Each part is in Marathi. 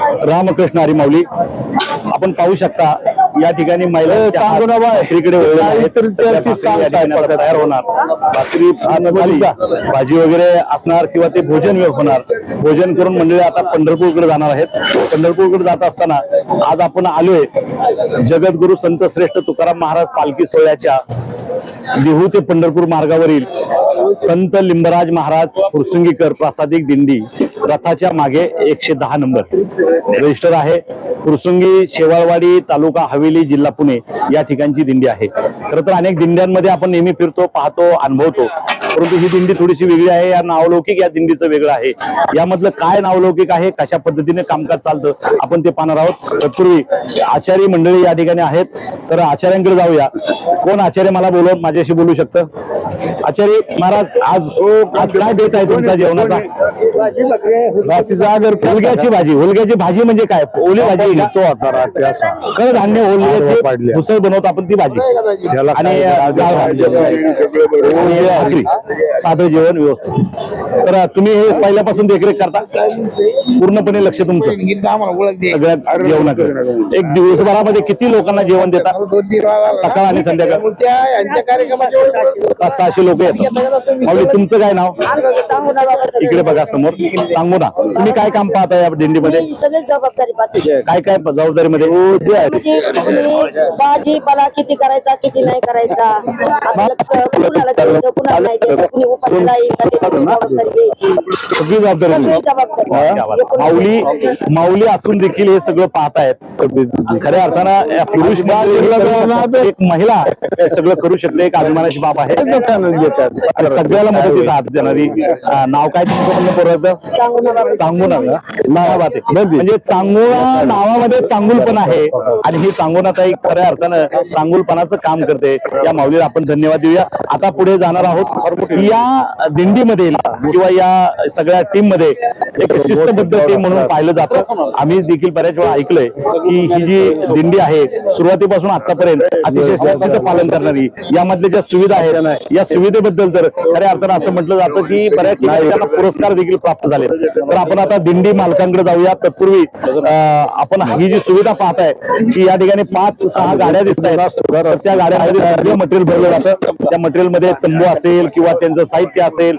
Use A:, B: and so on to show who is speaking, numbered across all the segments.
A: रामकृष्ण हरी माऊली आपण पाहू शकता या ठिकाणी आता तयार होणार. भाकरी भाजी वगैरे असणार किंवा ते भोजन होणार. भोजन करून मंडळी आता पंढरपूरकडे जाणार आहेत. पंढरपूरकडे जात असताना आज आपण आलोय जगद्गुरु संत श्रेष्ठ तुकाराम महाराज पालखी सोहळ्याच्या देहू ते पंढरपूर मार्गावरील संत लिंबराज महाराज फुरसुंगीकर प्रासादिक दिंडी. रथाच्या मागे एकशे दहा नंबर. रजिस्टर आहे. कुरसुंगी शेवाळवाडी तालुका हवेली जिल्हा पुणे या ठिकाणची दिंडी आहे. खरं तर अनेक दिंड्यांमध्ये आपण नेहमी फिरतो पाहतो अनुभवतो. परंतु ही दिंडी थोडीशी वेगळी आहे. या नावलौकिक या दिंडीचं वेगळं आहे. यामधलं काय नावलौकिक आहे? कशा पद्धतीने कामकाज चालतं? आपण ते पाहणार आहोत. तत्पूर्वी आचार्य मंडळी या ठिकाणी आहेत. तर आचार्यांकडे जाऊया. कोण आचार्य? मला बोलवत माझ्याशी बोलू शकतं? आचार्य महाराज आज आज काय देत आहे तुमच्या जेवणाचा? हुलग्याची भाजी. हुलग्याची भाजी म्हणजे काय? ओली भाजी आहे का? कडधान्य ओलग्याची उसळ बनवतो आपण ती भाजी. आणि भाजी. भाकरी. साधं जेवण व्यवस्थित. तर तुम्ही हे पहिल्यापासून देखरेख करता? पूर्णपणे लक्ष तुमचं. सगळ्या जेवणाकडे एक दिवसभरामध्ये किती लोकांना जेवण देता? सकाळ आणि संध्याकाळ. पाच सहाशे लोक येतात. माऊली तुमचं काय नाव? इकडे बघा समोर. सांगू ना. तुम्ही काय काम पाहता या दिंडीमध्ये?
B: सगळी जबाबदारी पाहते.
A: काय काय जबाबदारीमध्ये?
B: म्हणजे तुम्ही भाजीपाला किती करायचा किती नाही करायचा? आपल्याला कुणाला द्यायचं कुणाला नाही द्यायचं? कुणी उपाशीला येईल का त्याची जबाबदारी घ्यायची?
A: सगळी जबाबदारी
B: सगळी. जबाबदारी.
A: माऊली माऊली असून देखील हे सगळं पाहतायत. खऱ्या अर्थानं या पुरुष एक महिला हे सगळं करू शकते एक अभिमानाची बाब आहे. आणि सगळ्याला मदतीचा हात देणारी अं, नाव काय तुमचं म्हणलं परत
B: नका
A: नावाबात आहे. म्हणजे चांगुळा नावामध्ये चांगुलपण आहे. आणि ही चांगुणाताई खऱ्या अर्थानं चांगुलपणाचं काम करते. या माऊलीला आपण धन्यवाद देऊया. आता पुढे जाणार आहोत या दिंडीमध्ये किंवा या सगळ्या टीममध्ये एक शिस्तबद्ध टीम म्हणून पाहिलं जातं. आम्ही देखील बऱ्याच वेळा ऐकलंय की ही जी दिंडी आहे सुरुवातीपासून आतापर्यंत अतिशय शिस्तीचं पालन करणारी यामधल्या ज्या सुविधा आहेत या सुविधेबद्दल तर खऱ्या अर्थानं असं म्हटलं जातं की बऱ्याच ठिकाणी त्यांना पुरस्कार देखील प्राप्त झाले तर आपण आता दिंडी मालकांकडे जाऊया. तत्पूर्वी आपण ही जी सुविधा पाहताय की या ठिकाणी पाच सहा गाड्या दिसत आहेत. त्या गाड्यामध्ये सगळं मटेरियल भरलं जातं. त्या मटेरियलमध्ये तंबू असेल किंवा त्यांचं साहित्य असेल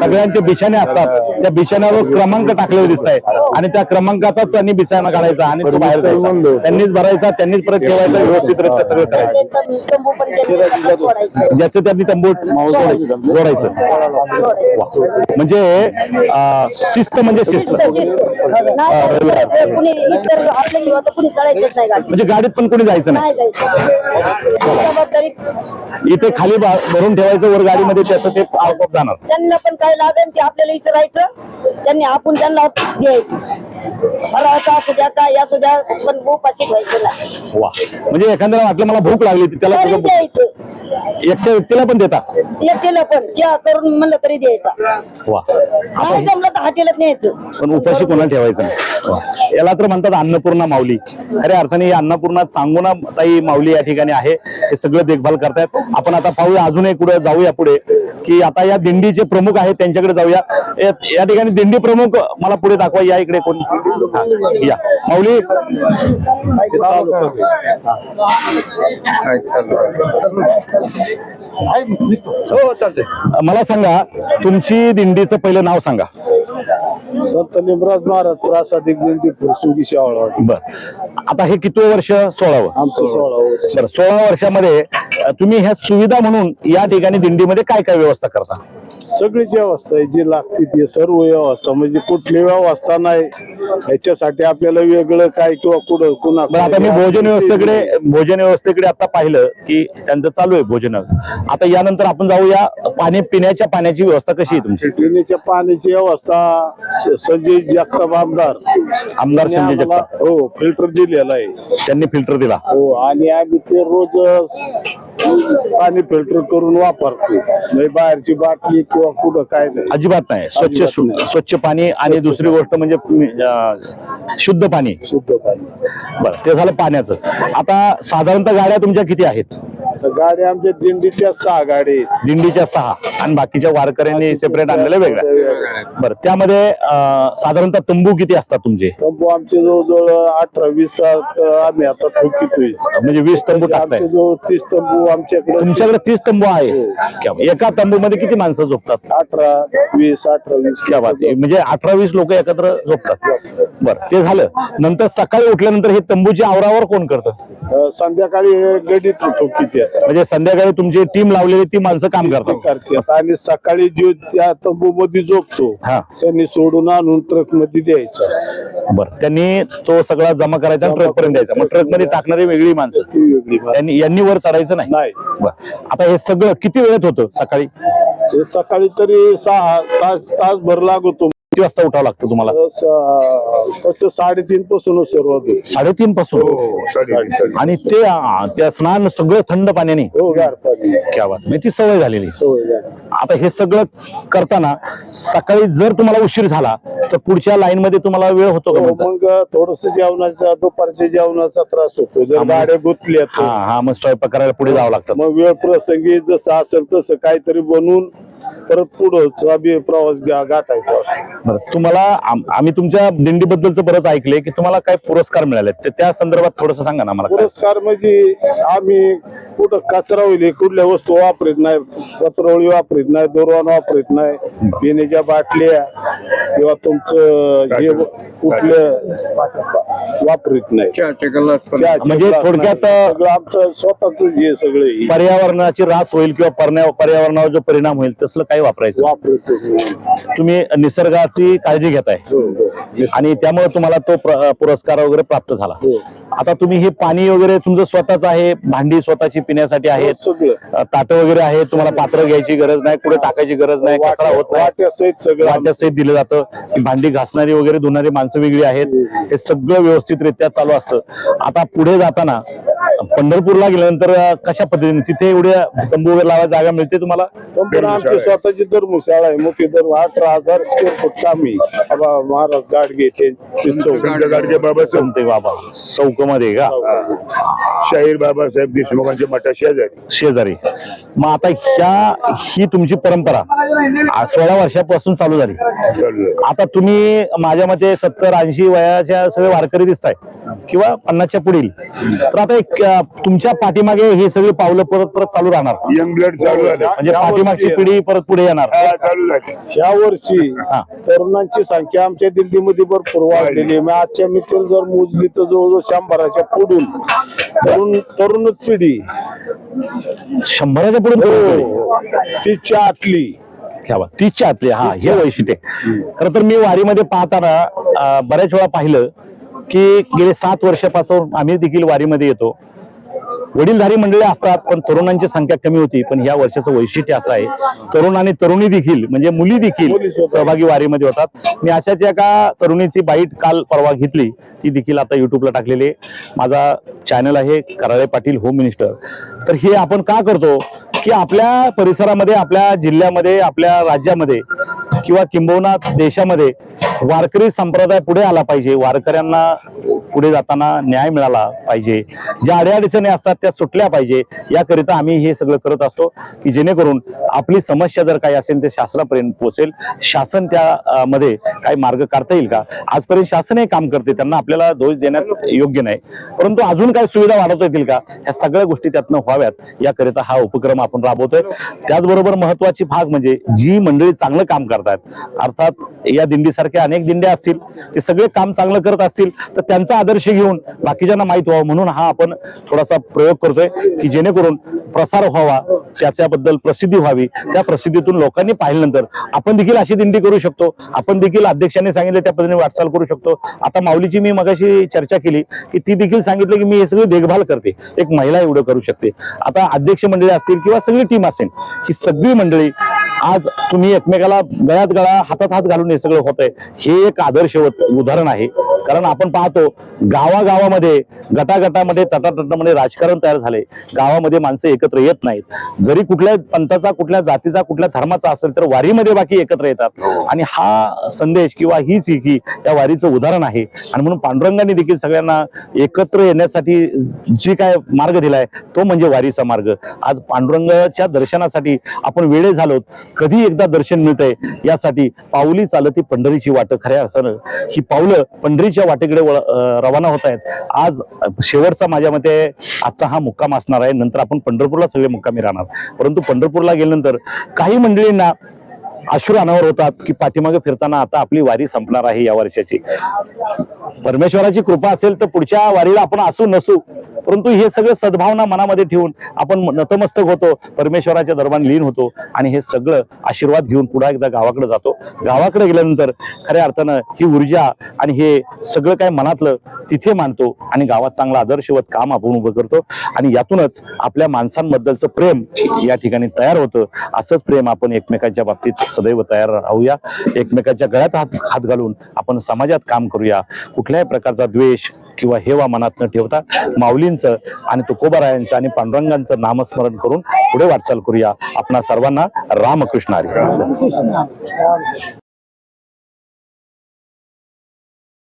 A: सगळ्यांचे बिछाने असतात. त्या बिछाण्यावर क्रमांक टाकलेले दिसत आहे आणि त्या क्रमांकाचा त्यांनी बिछाना काढायचा आणि तो बाहेर जायचा. त्यांनीच भरायचा त्यांनीच परत ठेवायचा व्यवस्थितरित्या सगळं करायचं. ज्याचं त्यांनी तंबू जोडायचं. वा. म्हणजे शिस्त म्हणजे शिस्त म्हणजे गाडीत पण कोणी जायचं नाही. इथे खाली भरून ठेवायचं वर गाडीमध्ये त्याचं ते आपोआप जाणार.
B: त्यांना पण काय लागेल ते आपल्याला इथं राहायचं त्यांनी आपण त्यांना द्यायचं नाही.
A: वा. म्हणजे एखाद्याला वाटलं मला भूक लागली ती त्याला
B: तरी द्यायचं.
A: एकट्या व्यक्तीला पण देता.
B: एकटीला पण चहा करून म्हणलं तरी द्यायचा.
A: वा.
B: जमलं तर न्यायचं.
A: पण उपाशी कोणाला ठेवायचं नाही. वा. याला तर म्हणतात अन्नपूर्णा माऊली. खऱ्या अर्थाने ही अन्नपूर्णा चांगुणा ताई माऊली या ठिकाणी आहे. हे सगळं देखभाल करतायत. आपण आता पाहूया अजूनही पुढे जाऊया पुढे की आता या दिंडीचे प्रमुख आहेत त्यांच्याकडे जाऊया. या- या ठिकाणी दिंडी प्रमुख मला पुढे दाखवा या इकडे कोण या. माऊली मला सांगा तुमची दिंडीचं पहिलं नाव सांगा.
C: संत लिमराज महाराज प्रासादिक दिंडी फुरसुंगी शाळा
A: बर. आता हे किती वर्ष सोळावं
C: आमचं सोळा वर्ष.
A: बरं सोळा वर्षामध्ये अ, तुम्ही ह्या सुविधा म्हणून या ठिकाणी दिंडीमध्ये काय काय व्यवस्था करता?
C: सगळीच व्यवस्था आहे जी लागते ती सर्व व्यवस्था म्हणजे कुठली व्यवस्था नाही ह्याच्यासाठी आपल्याला वेगळं काय किंवा कुठं कुणा
A: बरं आता मी भोजन व्यवस्थेकडे भोजन व्यवस्थेकडे आता पाहिलं की त्यांचं चालू आहे भोजन. आता यानंतर आपण जाऊया पाणी पिण्याच्या पाण्याची व्यवस्था कशी आहे तुमची?
C: पिण्याच्या पाण्याची व्यवस्था संजय जगताप आमदार.
A: आमदार संजय
C: त्यांनी आम्हाला-
A: जगताप.
C: हो फिल्टर दिलेला आहे.
A: त्यांनी फिल्टर दिला.
C: हो आणि आम्ही ते रोज पाणी फिल्टर करून वापरतो नाही बाहेरची बाटली किंवा कुठं काय नाही.
A: अजिबात नाही. स्वच्छ
C: अजिबात
A: शु-
C: नाही.
A: स्वच्छ पाणी आणि दुसरी गोष्ट म्हणजे अं, शुद्ध पाणी.
C: शुद्ध पाणी.
A: बरं ते झालं पाण्याचं. आता साधारणतः गाड्या तुमच्या किती आहेत?
C: तर गाड्या आमच्या दिंडीच्या सहा आहेत.
A: दिंडीच्या सहा. आणि बाकीच्या वारकऱ्यांनी सेपरेट आणलेल्या वेगळ्या. बरं त्यामध्ये अं, साधारणतः तंबू किती असतात तुमचे?
C: तंबू आमचे जवळजवळ अठरा वीस आम्ही आता ठोकीतोय
A: म्हणजे वीस तंबू टाकताय.
C: आमचे जवळ तीस तंबू आमच्याकडे
A: तुमच्याकडे तीस तंबू आहे क्या बात. एका तंबू मध्ये किती माणसं झोपतात?
C: अठरा वीस अठरा वीस.
A: क्या बात. आहे. म्हणजे अठरा वीस लोक एकत्र झोपतात. बरं ते झालं. नंतर सकाळी उठल्यानंतर हे तंबूची आवरावर कोण करतं?
C: संध्याकाळी गडीत ठोकीत येतात
A: म्हणजे संध्याकाळी तुमची टीम लावलेली ती माणसं काम करतात.
C: करतात. आणि सकाळी जो त्या तंबू मध्ये झोपतो
A: हा.
C: त्यांनी सोडून आणून ट्रकमध्ये द्यायचा.
A: बरं. त्यांनी तो सगळा जमा करायचा ट्रक पर्यंत द्यायचा. मग ट्रकमध्ये टाकणारी वेगळी माणसं.
C: ती वेगळी बात.
A: त्यांनी यांनी वर चढायचं नाही?
C: नाही.
A: बरं. आता हे सगळं किती वेळेत होतं सकाळी?
C: ते सकाळी तरी सहा तास तासभर लागतो.
A: वाजता उठावं लागतं तुम्हाला?
C: तसं साडेतीन पासून सुरुवात होती.
A: साडेतीन पासून? आणि ते आ, त्या स्नान सगळं थंड पाण्याने?
C: हो गार पाणी.
A: क्या बात. म्हणजे ती सवय झालेली.
C: सवय झाली.
A: आता हे सगळं करताना सकाळी जर तुम्हाला उशीर झाला तर पुढच्या लाईन मध्ये तुम्हाला वेळ होतो का
C: हो,
A: तुमचा?
C: मग थोडस जेवणाचा दुपारच्या जेवणाचा त्रास होतो. जर गाड्या गुंतल्या तर.
A: हा हा मग स्वयंपाक करायला पुढे जावं लागतं.
C: मग वेळ प्रसंगी जसं असेल तसं काहीतरी बनवून परत पुढं आम्ही प्रवास गाठायचा
A: बरं तुम्हाला आम- आम्ही तुमच्या दिंडीबद्दलच बरंच ऐकले की तुम्हाला काय पुरस्कार मिळाले तर त्या संदर्भात थोडस सांगा ना मला काय?
C: पुरस्कार म्हणजे आम्ही कुठं कचरा होईल कुठल्या वस्तू वापरीत नाही पत्रवळी वापरीत नाही दोरवान वापरीत नाही पिण्याच्या बाटल्या किंवा तुमचं हे कुठलं वापरीत नाही चहाचे
A: म्हणजे थोडक्यात-
C: नाही. सगळं आमचं स्वतःच जे सगळे
A: पर्यावरणाची रास होईल किंवा पर्या- पर्यावरणावर जो परिणाम होईल तसलं काही वापरायचं
C: वापरतच
A: तुम्ही निसर्गाची काळजी घेताय.
C: हो, हो.
A: आणि त्यामुळे तुम्हाला तो प्र- पुरस्कार वगैरे प्राप्त झाला.
C: हो.
A: आता तुम्ही हे पाणी वगैरे तुमचं स्वतःच आहे भांडी स्वतःची पिण्यासाठी आहेत. ताट वगैरे आहे तुम्हाला पात्र घ्यायची गरज नाही कुठे टाकायची गरज नाही कचरा होत नाही. दिलं जातं. भांडी घासणारी वगैरे धुणारी माणसं वेगळी आहेत. हे. सगळं व्यवस्थितरित्या चालू असतं. आता पुढे जाताना पंढरपूरला गेल्यानंतर कशा पद्धतीने? तिथे एवढ्या तंबू वगैरे लावायला जागा मिळते तुम्हाला?
C: आमची स्वतःची धर्मशाळा आहे मोठी धर्म अठरा हजार स्क्वेअर फूट कामी. आबा महाराज गाडगे ते.
D: गाडगे बाबासाहेब
A: कोणते बाबा. चौकमध्ये का?
D: शाहीर बाबासाहेब देशमुखांच्या मठा शेजारी.
A: शेजारी. मग आता ह्या ही तुमची परंपरा आ, सोळा वर्षापासून चालू झाली. आता तुम्ही माझ्या मते सत्तर ऐंशी वयाच्या सगळे वारकरी दिसताय. किंवा पन्नासच्या पुढील. तर आता एक तुमच्या पाठीमागे ही सगळी पावलं परत परत चालू राहणार
D: यंग ब्लड चालू झालं.
A: म्हणजे
C: या
A: पाठीमागची पिढी परत पुढे येणार.
D: हा, चालू झाली.
C: ह्या वर्षी
A: हा.
C: तरुणांची संख्या आमच्या दिल्लीमध्ये भरपूर वाढलेली आहे. मग आजच्या मित्र जर मोजली तर जवळजवळ शंभराच्या पुढून तरुण तरुणच पिढी.
A: शंभराच्या पुढे
C: हो. तिच्या आतली.
A: क्या बात. तीसच्या आतले हा हे वैशिष्ट्य खर तर मी वारीमध्ये पाहताना बऱ्याच वेळा पाहिलं की गेले सात वर्षापासून आम्ही देखील वारीमध्ये येतो. वडीलधारी मंडळी असतात पण तरुणांची संख्या कमी होती. पण या वर्षाचं वैशिष्ट्य असं आहे. तरुण आणि तरुणी देखील म्हणजे मुली देखील सहभागी वारीमध्ये होतात. मी अशाच एका तरुणीची बाईट काल परवा घेतली. ती देखील आता युट्यूबला टाकलेली माझा चॅनल आहे कराळे पाटील होम मिनिस्टर तर हे आपण का करतो? की आपल्या परिसरामध्ये आपल्या जिल्ह्यामध्ये आपल्या राज्यामध्ये किंवा किंबहुना देशामध्ये वारकरी संप्रदाय पुढे आला पाहिजे. वारकऱ्यांना पुढे जाताना न्याय मिळाला पाहिजे. ज्या अडीअडचणी असतात त्या सुटल्या पाहिजे. याकरिता आम्ही हे सगळं करत असतो की जेणेकरून आपली समस्या जर काही असेल ते शासनापर्यंत पोहोचेल. शासन त्यामध्ये काही मार्ग काढता येईल का? आजपर्यंत शासनही काम करते. त्यांना आपल्याला दोष देण्यात योग्य नाही. परंतु अजून काही सुविधा वाढवता येतील का? ह्या सगळ्या गोष्टी त्यातनं व्हाव्यात. याकरिता हा उपक्रम आपण राबवतोय. त्याचबरोबर महत्वाची भाग म्हणजे जी मंडळी चांगलं काम करतात. अर्थात या दिंडीसारख्या अनेक दिंड्या असतील ते सगळे काम चांगलं करत असतील तर त्यांचा आदर्श घेऊन बाकीच्यांना माहीत व्हावं म्हणून हा आपण थोडासा प्रयोग करतोय की जेणेकरून प्रसार व्हावा त्याच्याबद्दल प्रसिद्धी व्हावी. त्या प्रसिद्धीतून लोकांनी पाहिल्यानंतर आपण देखील अशी दिंडी करू शकतो. आपण देखील अध्यक्षांनी सांगितलं त्या पद्धतीने वाटचाल करू शकतो. आता माऊलीची मी मगाशी चर्चा केली की ती देखील सांगितलं की मी हे सगळी देखभाल करते. एक महिला एवढं करू शकते. आता अध्यक्ष मंडळी असतील किंवा सगळी टीम असेल ही सगळी मंडळी आज तुम्ही एकमेकाला गळ्यात गळा हातात हात घालून हे सगळं होत आहे हे एक आदर्श उदाहरण आहे. कारण आपण पाहतो गावागावामध्ये गटागटामध्ये तटातटामध्ये राजकारण तयार झाले. गावामध्ये माणसं एकत्र येत नाहीत. जरी कुठल्या पंथाचा कुठल्या जातीचा कुठल्या धर्माचा असेल तर वारीमध्ये बाकी एकत्र येतात. आणि हा संदेश किंवा हीच ही या वारीचं उदाहरण आहे. आणि म्हणून पांडुरंगाने देखील सगळ्यांना एकत्र येण्यासाठी जी काय मार्ग दिलाय तो म्हणजे वारीचा मार्ग. आज पांडुरंगाच्या दर्शनासाठी आपण वेळे झालोत. कधी एकदा दर्शन मिळतंय यासाठी पाऊली चालती पंढरीची वाट खऱ्या अर्थानं. ही पावलं पंढरीच्या वाटेकडे रवाना होत आहेत. आज शेवटचा माझ्या मते आजचा हा मुक्काम असणार आहे. नंतर आपण पंढरपूरला सगळे मुक्कामी राहणार. परंतु पंढरपूरला गेल्यानंतर काही मंडळींना अश्रू अनावर होतात की पाठीमागे फिरताना आता आपली वारी संपणार आहे या वर्षाची. परमेश्वराची कृपा असेल तर पुढच्या वारीला आपण असू नसू. परंतु हे सगळं सद्भावना मनामध्ये ठेवून आपण नतमस्तक होतो परमेश्वराच्या दरम्यान लीन होतो आणि हे सगळं आशीर्वाद घेऊन पुन्हा एकदा गावाकडे जातो. गावाकडे गेल्यानंतर खऱ्या अर्थानं ही ऊर्जा आणि हे सगळं काय मनातलं तिथे मानतो आणि गावात चांगलं आदर्शवत काम आपण उभं करतो आणि यातूनच आपल्या माणसांबद्दलचं प्रेम या ठिकाणी तयार होतं. असंच प्रेम आपण एकमेकांच्या बाबतीत सदैव तयार राहूया. एकमेकांच्या गळ्यात हात हात घालून आपण समाजात काम करूया. कुठल्याही प्रकारचा द्वेष किंवा हेवा मनात न ठेवता माऊलींचं आणि तुकोबारायांचं आणि पांडुरंगांचं नामस्मरण करून पुढे वाटचाल करूया. आपणा सर्वांना रामकृष्ण हरी.